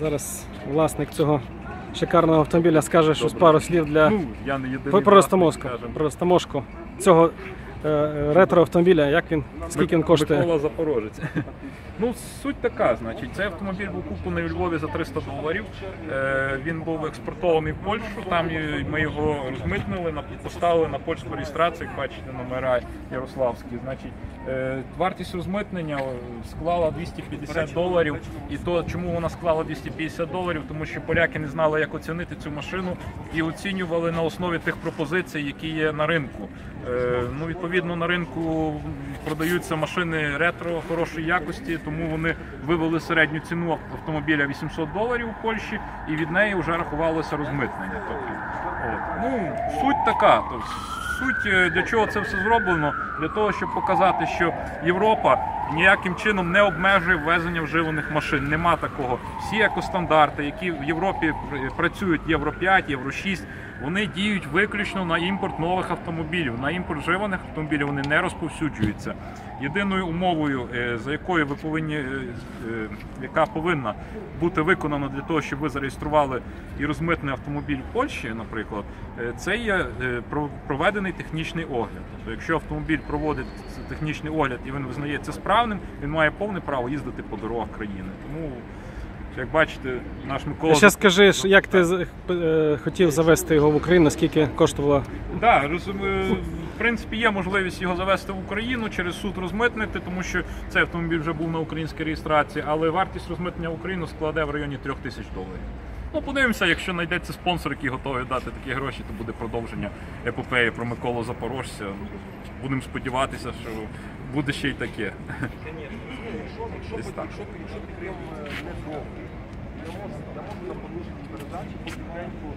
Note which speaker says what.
Speaker 1: Зараз власник цього шикарного автомобіля скаже щось пару слів для
Speaker 2: Ну, я не єдиний.
Speaker 1: про
Speaker 2: власник,
Speaker 1: цього ретро автомобіля. Як він скільки він коштує?
Speaker 2: Микола Запорожець. Ну, суть така, значить, цей автомобіль був куплений у Львові за 300 доларів. Е, він був експортований в Польщу. Там ми його розмитнили, поставили на польську реєстрацію, як бачите, номера Ярославські. Значить, е, вартість розмитнення е, склала 250 доларів. І то, чому вона склала 250 доларів? Тому що поляки не знали, як оцінити цю машину і оцінювали на основі тих пропозицій, які є на ринку. Е, ну, відповідно, на ринку продаються машини ретро хорошої якості, тому вони вивели середню ціну автомобіля 800 доларів у Польщі, і від неї вже рахувалося розмитнення. Тобто, от. ну, суть така. Тобто, суть е, для чого це все зроблено? Для того, щоб показати, що Європа ніяким чином не обмежує ввезення вживаних машин. Нема такого. Всі екостандарти, які в Європі працюють Євро 5, Євро 6, вони діють виключно на імпорт нових автомобілів. На імпорт вживаних автомобілів вони не розповсюджуються. Єдиною умовою, е, за якою ви повинні, е, е, яка повинна бути виконана для того, щоб ви зареєстрували і розмитний автомобіль в Польщі, наприклад, це є про- проведений технічний огляд. Тобто, якщо автомобіль проводить технічний огляд і він визнається справним, він має повне право їздити по дорогах країни. Тому, як бачите, наш Микола
Speaker 1: Ще скажи, що як ти е, хотів завести його в Україну, скільки коштувало?
Speaker 2: Да, розум- в принципі, є можливість його завести в Україну через суд розмитнити, тому що цей автомобіль вже був на українській реєстрації, але вартість розмитнення в Україну складе в районі 3 тисяч доларів. Ну, подивимося, якщо знайдеться спонсор, який готовий дати такі гроші, то буде продовження епопеї про Миколу Запорожця. Будемо сподіватися, що буде ще й таке. Десь так.
Speaker 3: Крим не довго. Дамо на подушці передачі, потихеньку